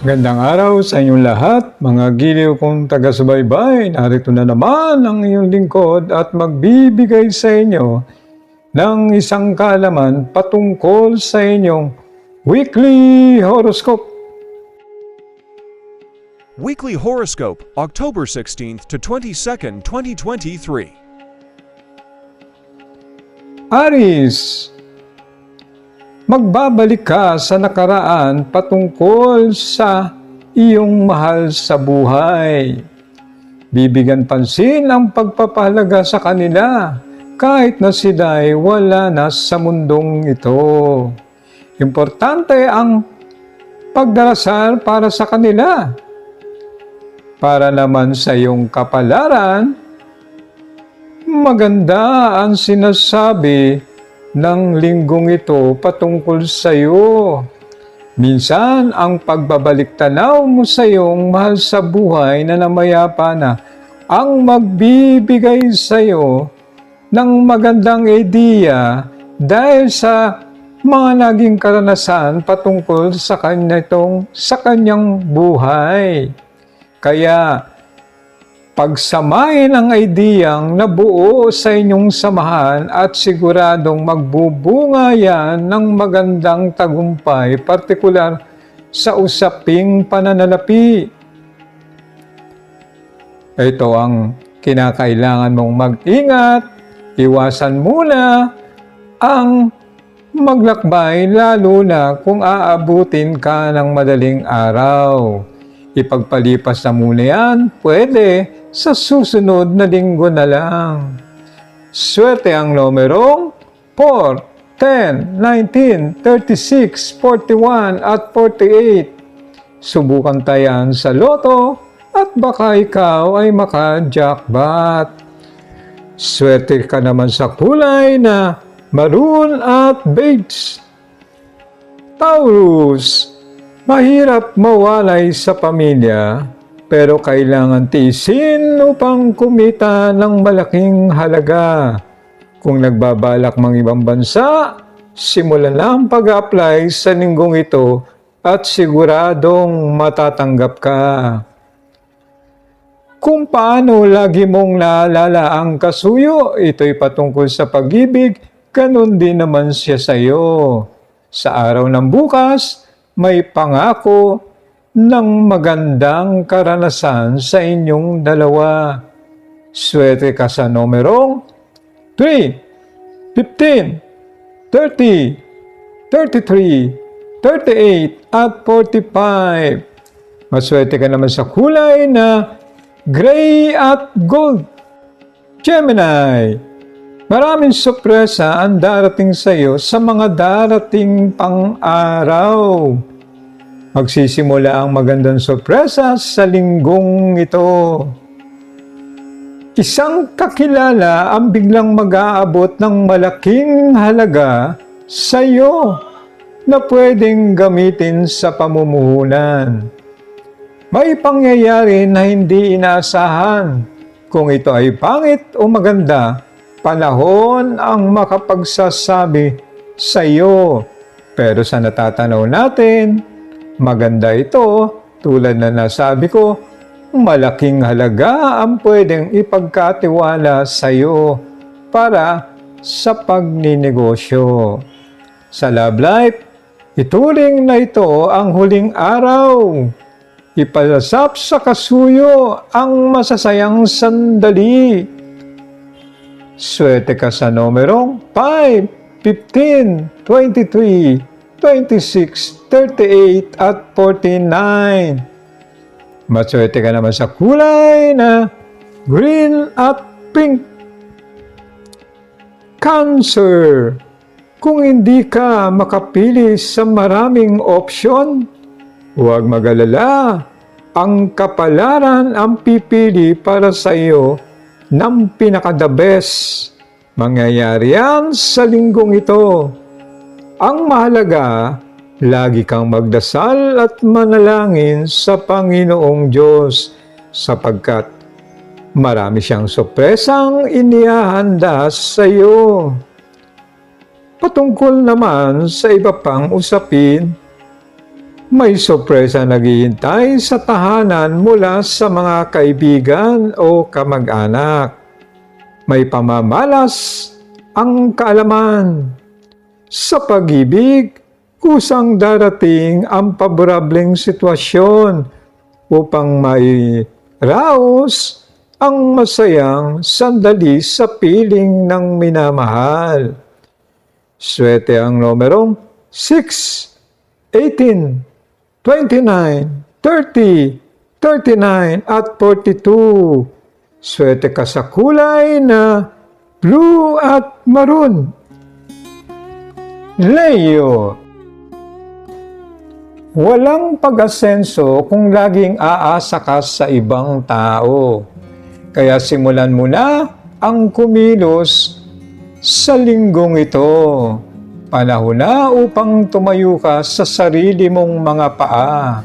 Gandang araw sa inyong lahat, mga giliw kong taga-subaybay. Narito na naman ang iyong lingkod at magbibigay sa inyo ng isang kaalaman patungkol sa inyong weekly horoscope. Weekly Horoscope, October 16th to 22nd, 2023. Aris, magbabalik ka sa nakaraan patungkol sa iyong mahal sa buhay. Bibigyan pansin ang pagpapahalaga sa kanila kahit na sila ay wala na sa mundong ito. Importante ang pagdarasal para sa kanila. Para naman sa iyong kapalaran, maganda ang sinasabi ng linggong ito patungkol sa iyo. Minsan, ang pagbabalik tanaw mo sa iyong mahal sa buhay na namayapa na ang magbibigay sa iyo ng magandang ideya dahil sa mga naging karanasan patungkol sa kanya itong sa kanyang buhay. Kaya pagsamahin ang ideyang nabuo sa inyong samahan at siguradong magbubunga yan ng magandang tagumpay, partikular sa usaping pananalapi. Ito ang kinakailangan mong mag-ingat, iwasan muna ang maglakbay lalo na kung aabutin ka ng madaling araw. Ipagpalipas na muna yan, pwede sa susunod na linggo na lang. Swerte ang numerong 4, 10, 19, 36, 41 at 48. Subukan tayan sa loto at baka ikaw ay maka-jackpot. Swerte ka naman sa kulay na maroon at beige. Taurus, mahirap mawalay sa pamilya pero kailangan tiisin upang kumita ng malaking halaga. Kung nagbabalak mang ibang bansa, simulan na ang pag-apply sa linggong ito at siguradong matatanggap ka. Kung paano lagi mong naalala ang kasuyo, ito'y patungkol sa pag-ibig, ganun din naman siya sa iyo. Sa araw ng bukas, may pangako ng magandang karanasan sa inyong dalawa. Swerte ka sa numerong 3, 15, 30, 33, 38 at 45. Maswerte ka naman sa kulay na gray at gold. Gemini, maraming sorpresa ang darating sa iyo sa mga darating pang-araw. Magsisimula ang magandang sorpresa sa linggong ito. Isang kakilala ang biglang mag-aabot ng malaking halaga sa iyo na pwedeng gamitin sa pamumuhunan. May pangyayari na hindi inaasahan. Kung ito ay pangit o maganda, panahon ang makapagsasabi sa iyo. Pero sa natatanaw natin, maganda ito tulad na nasabi ko, malaking halaga ang pwedeng ipagkatiwala sa iyo para sa pagninegosyo. Sa love life, ituring na ito ang huling araw. Ipalasap sa kasuyo ang masasayang sandali. Swerte ka sa numerong 5, 15, 23, 26, 38 at 49. Maswerte ka naman sa kulay na green at pink. Cancer. Kung hindi ka makapili sa maraming opsyon, huwag magalala. Ang kapalaran ang pipili para sa iyo ng pinaka-the best. Mangyayari yan sa linggong ito. Ang mahalaga, lagi kang magdasal at manalangin sa Panginoong Diyos sapagkat marami siyang sorpresang inihahanda sa iyo. Patungkol naman sa iba pang usapin, may sorpresa naghihintay sa tahanan mula sa mga kaibigan o kamag-anak. May pamamalas ang kaalaman. Sa pag-ibig, kusang darating ang paborableng sitwasyon upang may raos ang masayang sandali sa piling ng minamahal. Swerte ang numerong 6, 18, 29, 30, 39 at 42. Swerte ka sa kulay na blue at maroon. Leo Walang pag-asenso kung laging aasa ka sa ibang tao. Kaya simulan mo na ang kumilos sa linggong ito. Panahon na upang tumayo ka sa sarili mong mga paa.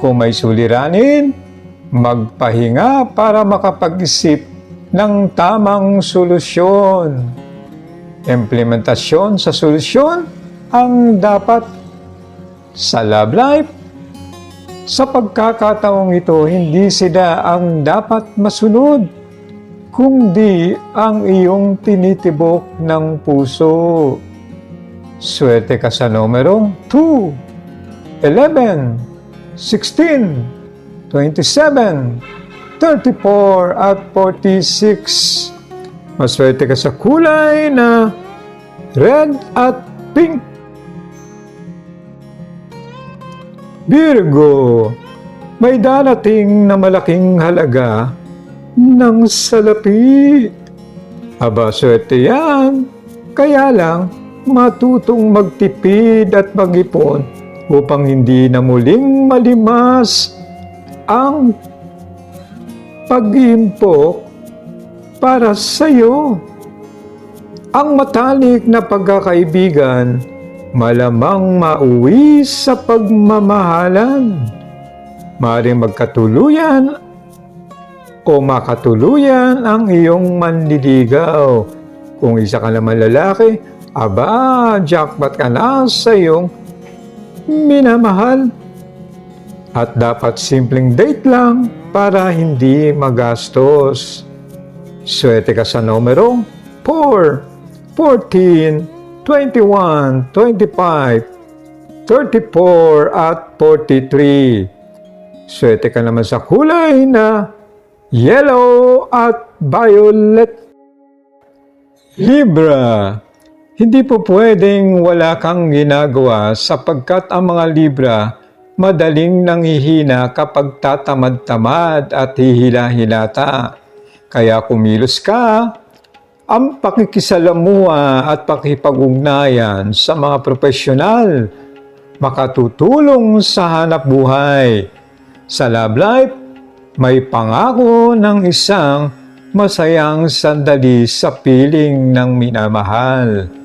Kung may suliranin, magpahinga para makapag-isip ng tamang solusyon. Implementasyon sa solusyon ang dapat sa love life. Sa pagkakataong ito, hindi sila ang dapat masunod, kundi ang iyong tinitibok ng puso. Swerte ka sa numerong 2, 11, 16, 27, 34 at 46. Maswerte ka sa kulay na red at pink. Virgo, may darating na malaking halaga ng salapi. Aba, swerte yan. Kaya lang, matutong magtipid at mag-ipon upang hindi na muling malimas ang pag-iimpok para sa iyo. Ang matalik na pagkakaibigan malamang mauwi sa pagmamahalan. Maring magkatuluyan o makatuluyan ang iyong manliligaw. Kung isa ka naman lalaki, aba, jackpot ka na sa iyong minamahal. At dapat simpleng date lang para hindi magastos. Swerte ka sa numero 4, 14, 21, 25, 34 at 43. Swerte ka naman sa kulay na yellow at violet. Libra, hindi po pwedeng wala kang ginagawa sapagkat ang mga Libra madaling nanghihina kapag tatamad-tamad at hihila-hilata. Kaya kumilos ka, ang pakikisalamuha at pakipag-ugnayan sa mga profesional makatutulong sa hanap buhay. Sa love life, may pangako ng isang masayang sandali sa piling ng minamahal.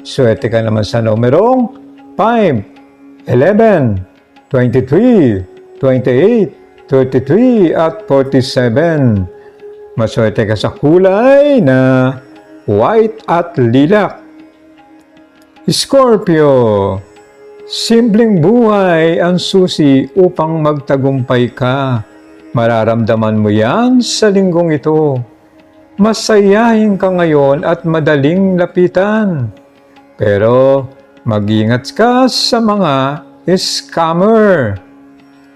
Swerte ka naman sa numerong 5, 11, 23, 28, 33 at 47. Maswerte ka sa kulay na white at lilac. Scorpio, simpleng buhay ang susi upang magtagumpay ka. Mararamdaman mo yan sa linggong ito. Masayahin ka ngayon at madaling lapitan. Pero mag-ingat ka sa mga scammer.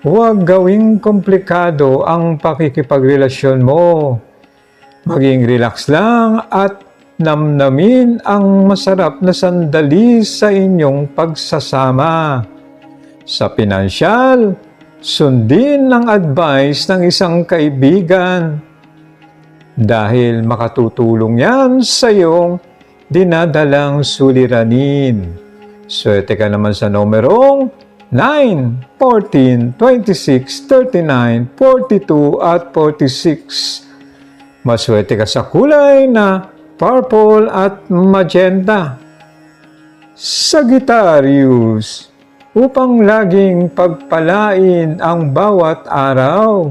Huwag gawing komplikado ang pakikipagrelasyon mo. Maging relax lang at namnamin ang masarap na sandali sa inyong pagsasama. Sa pinansyal, sundin ang advice ng isang kaibigan dahil makatutulong yan sa iyong dinadalang suliranin. Swerte ka naman sa numerong 9, 14, 26, 39, 42 at 46. Maswerte ka sa kulay na purple at magenta. Sagittarius, upang laging pagpalain ang bawat araw.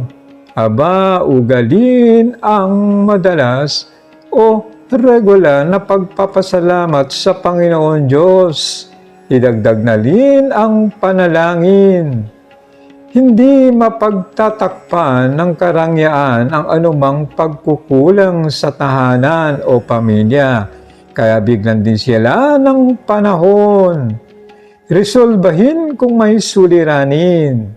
Aba, ugalin ang madalas o regular na pagpapasalamat sa Panginoon Diyos. idagdag na lin ang panalangin. Hindi mapagtatakpan ng karangyaan ang anumang pagkukulang sa tahanan o pamilya. Kaya biglan din sila ng panahon. Resolbahin kung may suliranin.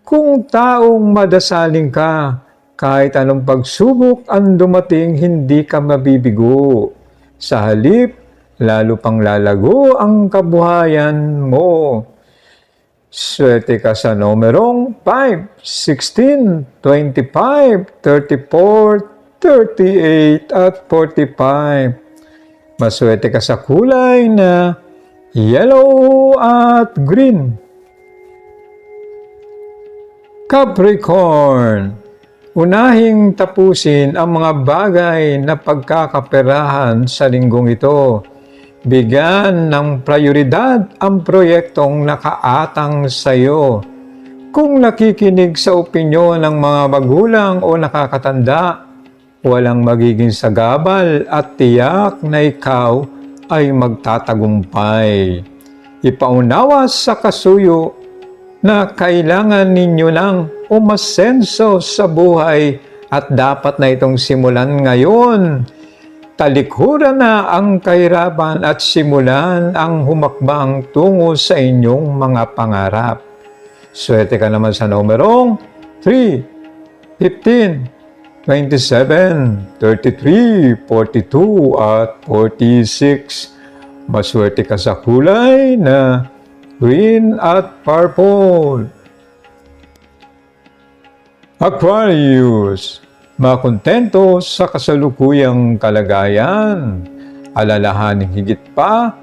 Kung taong madasaling ka, kahit anong pagsubok ang dumating, hindi ka mabibigo. Sa halip, lalo pang lalago ang kabuhayan mo. Swerte ka sa numerong 5, 16, 25, 34, 38 at 45. Maswerte ka sa kulay na yellow at green. Capricorn, unahing tapusin ang mga bagay na pagkakaperahan sa linggong ito. Bigyan ng prioridad ang proyektong nakaatang sa iyo. Kung nakikinig sa opinyon ng mga magulang o nakakatanda, walang magiging sagabal at tiyak na ikaw ay magtatagumpay. Ipaunawa sa kasuyo na kailangan ninyo ng umasenso sa buhay at dapat na itong simulan ngayon. Talikuran na ang kahirapan at simulan ang humakbang tungo sa inyong mga pangarap. Swerte ka naman sa numerong 3, 15, 27, 33, 42 at 46. Maswerte ka sa kulay na green at purple. Aquarius, makontento sa kasalukuyang kalagayan, alalahanin higit pa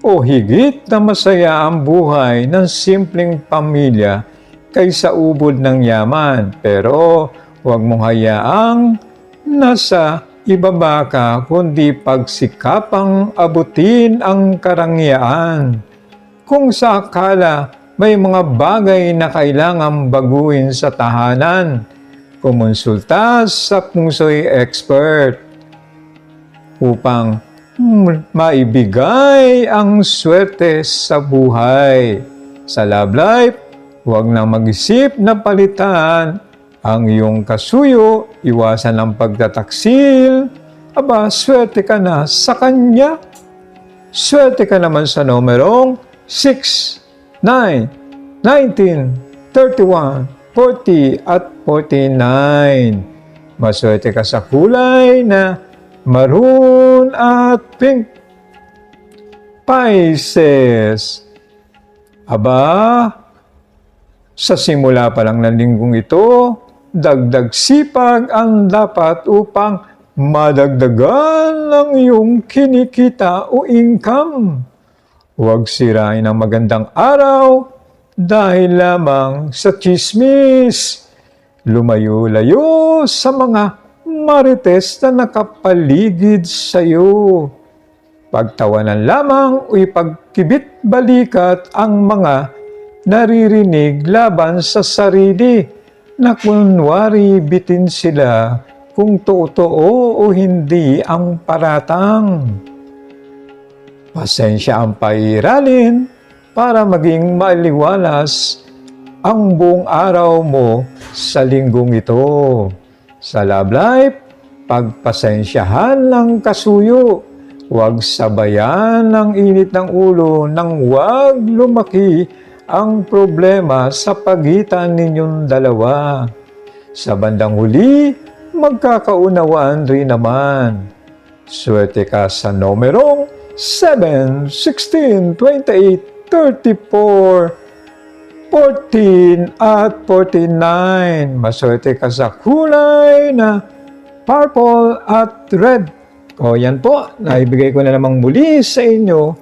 o higit na masaya ang buhay ng simpleng pamilya kaysa ubod ng yaman. Pero huwag mong hayaang nasa ibaba ka kundi pagsikapang abutin ang karangyaan. Kung sa akala may mga bagay na kailangang baguhin sa tahanan, kumonsulta sa pungsoy expert upang maibigay ang swerte sa buhay. Sa love life, huwag na mag-isip na palitan ang iyong kasuyo, iwasan ang pagtataksil. Aba, swerte ka na sa kanya. Swerte ka naman sa numerong 6, 9, 19, 31, 40 at 49. Maswerte ka sa kulay na maroon at pink. Pisces. Aba, sa simula pa lang ng linggong ito, dagdag sipag ang dapat upang madagdagan ang iyong kinikita o income. Huwag sirain ang magandang araw dahil lamang sa chismis. Lumayo-layo sa mga marites na nakapaligid sa iyo. Pagtawanan lamang o ipagkibit balikat ang mga naririnig laban sa sarili na kunwari bitin sila kung totoo o hindi ang paratang. Pasensya ang pairalin para maging maliwalas ang buong araw mo sa linggong ito. Sa love life, pagpasensyahan ng kasuyo. Huwag sabayan ng init ng ulo nang huwag lumaki ang problema sa pagitan ninyong dalawa. Sa bandang huli, magkakaunawaan rin naman. Swerte ka sa numerong 7, 16, 28, 34, 14 at 49. Maswerte ka sa kulay na purple at red. O yan po, naibigay ko na namang muli sa inyo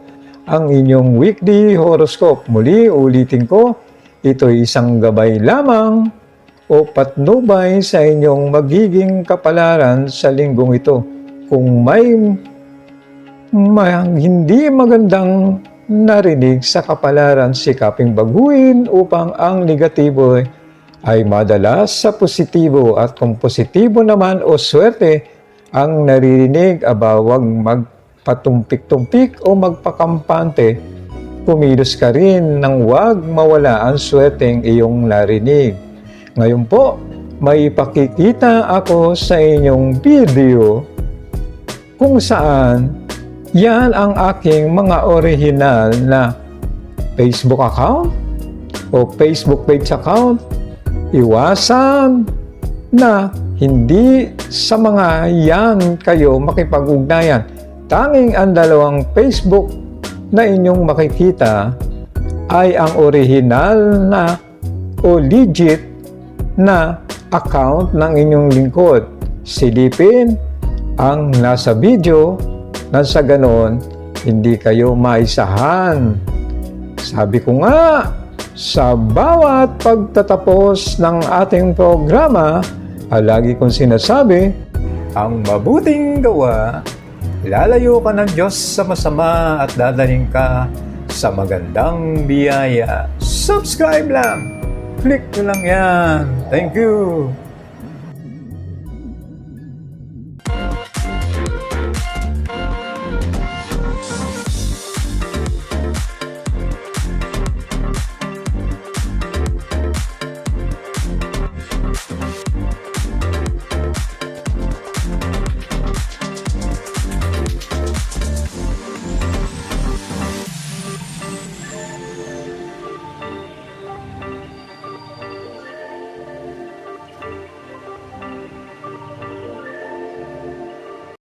ang inyong weekly horoscope. Muli, ulitin ko, ito isang gabay lamang o patnubay sa inyong magiging kapalaran sa linggong ito. Kung may hindi magandang narinig sa kapalaran sikaping baguhin upang ang negatibo ay madalas sa positibo at kung positibo naman o swerte ang naririnig aba wag magpatumpik-tumpik o magpakampante kumilos ka rin nang wag mawala ang swerteng iyong narinig. Ngayon po, may pakikita ako sa inyong video kung saan yan ang aking mga original na Facebook account o Facebook page account. Iwasan na hindi sa mga yan kayo makipag-ugnayan. Tanging ang dalawang Facebook na inyong makikita ay ang original na o legit na account ng inyong lingkod. Silipin ang nasa video na sa ganon hindi kayo maisahan. Sabi ko nga, sa bawat pagtatapos ng ating programa, lagi kong sinasabi, ang mabuting gawa, lalayo ka ng Diyos sa masama at dadaling ka sa magandang biyaya. Subscribe lang! Click nyo lang yan. Thank you!